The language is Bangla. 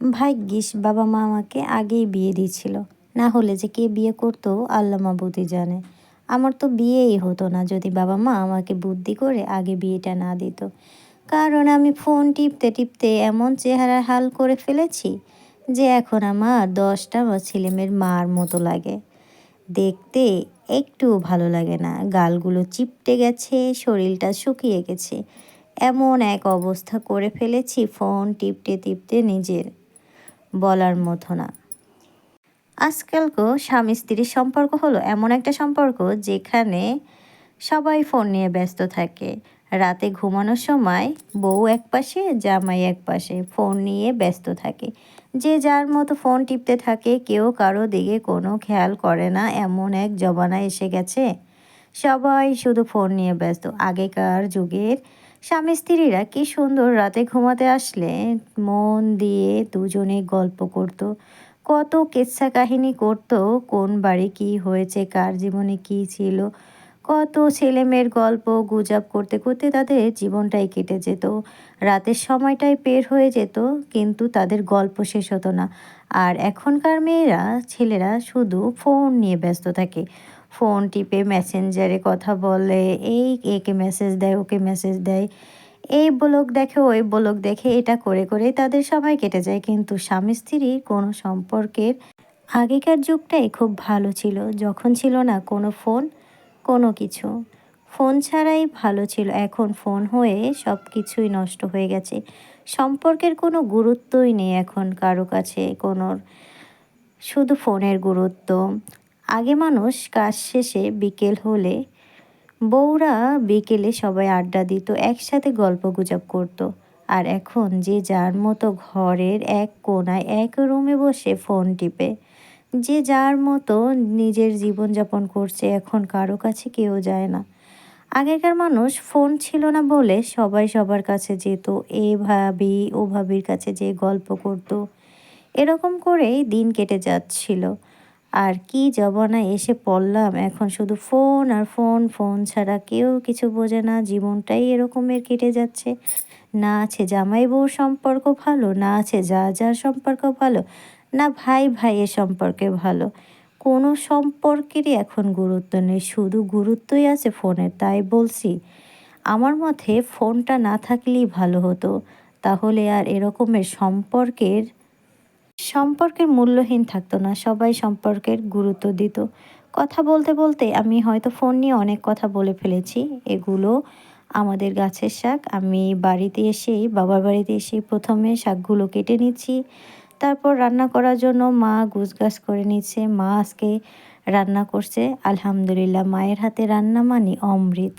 ভাগ্যিস বাবা মা আমাকে আগেই বিয়ে দিয়েছিল। না হলে যে কে বিয়ে করতো, আল্লাহ মাবুদি জানে। আমার তো বিয়েই হতো না যদি বাবা মা আমাকে বুদ্ধি করে আগে বিয়েটা না দিত। কারণ আমি ফোন টিপতে টিপতে এমন চেহারা হাল করে ফেলেছি যে এখন আমার দশটা বা ছেলেমেয়ের মার মতো লাগে। দেখতে একটু ভালো লাগে না। গালগুলো চিপটে গেছে, শরীরটা শুকিয়ে গেছে। এমন এক অবস্থা করে ফেলেছি ফোন টিপতে টিপতে নিজের। বলার মতো না। আজকালকো স্বামী স্ত্রীর সম্পর্ক হলো এমন একটা সম্পর্ক যেখানে সবাই ফোন নিয়ে ব্যস্ত থাকে। রাতে ঘুমানোর সময় বউ এক পাশে, জামাই এক পাশে ফোন নিয়ে ব্যস্ত থাকে। যে যার মতো ফোন টিপতে থাকে, কেউ কারও দিকে কোনো খেয়াল করে না। এমন এক জমানা এসে গেছে, সবাই শুধু ফোন নিয়ে ব্যস্ত। আগেকার যুগের স্বামী স্ত্রীরা কি সুন্দর রাতে ঘুমাতে আসলে? মন দিয়ে দুজনে গল্প করতো। কত কেচ্ছা কাহিনী করতো, কোন বাড়ি কি হয়েছে, কার জীবনে কি ছিল। কত ছেলে মেয়ের গল্প গুজব করতে করতে তাদের জীবনটাই কেটে যেত। রাতের সময়টাই পের হয়ে যেত, কিন্তু তাদের গল্প শেষ হতো না। আর এখনকার মেয়েরা, ছেলেরা শুধু ফোন নিয়ে ব্যস্ত থাকে। ফোন টিপে মেসেঞ্জারে কথা বলে, এই একে মেসেজ দেয়, ওকে মেসেজ দেয়। এই ব্লগ দেখে, ওই ব্লগ দেখে এটা করে করেই তাদের সবাই কেটে যায়। কিন্তু স্বামী স্ত্রীর কোনো সম্পর্কের আগেকার যুগটাই খুব ভালো ছিল। যখন ছিল না কোনো ফোন, কোনো কিছু। ফোন ছাড়াই ভালো ছিল। এখন ফোন হয়ে সব কিছুই নষ্ট হয়ে গেছে। সম্পর্কের কোনো গুরুত্বই নেই এখন কারও কাছে। কোনো শুধু ফোনের গুরুত্ব আগে মানুষ কাজ শেষে বিকেল হলে বউরা বিকেলে সবাই আড্ডা দিত, একসাথে গল্প গুজব করতো। আর এখন যে যার মতো ঘরের এক কোনায় এক রুমে বসে ফোন টিপে, যে যার মতো নিজের জীবনযাপন করছে, এখন কারও কাছে কেউ যায় না। আগেকার মানুষ ফোন ছিল না বলে সবাই সবার কাছে যেত, এ ভাবি, ও ভাবির কাছে যে গল্প করতো। এরকম করেই দিন কেটে যাচ্ছিল। আর কি জবানা এসে পড়লাম। এখন শুধু ফোন আর ফোন ফোন ছাড়া কেউ কিছু বোঝে না। জীবনটাই এরকমের কেটে যাচ্ছে। না আছে জামাই বউর সম্পর্ক ভালো, না আছে যা যার সম্পর্ক ভালো, না ভাই ভাইয়ের সম্পর্কে ভালো। কোনো সম্পর্কেরই এখন গুরুত্ব নেই, শুধু গুরুত্বই আছে ফোনের, তাই বলছি। আমার মতে ফোনটা না থাকলেই ভালো হতো। তাহলে আর এরকমের সম্পর্কের সম্পর্কের মূল্যহীন থাকতো না, সবাই সম্পর্কের গুরুত্ব দিত। কথা বলতে বলতে আমি হয়তো ফোন নিয়ে অনেক কথা বলে ফেলেছি, এগুলো আমাদের গাছের শাক। আমি বাড়িতে এসেই, বাবার বাড়িতে এসেই প্রথমে শাকগুলো কেটে নিচ্ছি, তারপর রান্না করার জন্য মা গুছগাছ করে নিচ্ছে। মা আজকে রান্না করছে, আলহামদুলিল্লাহ, মায়ের হাতে রান্না মানে অমৃত।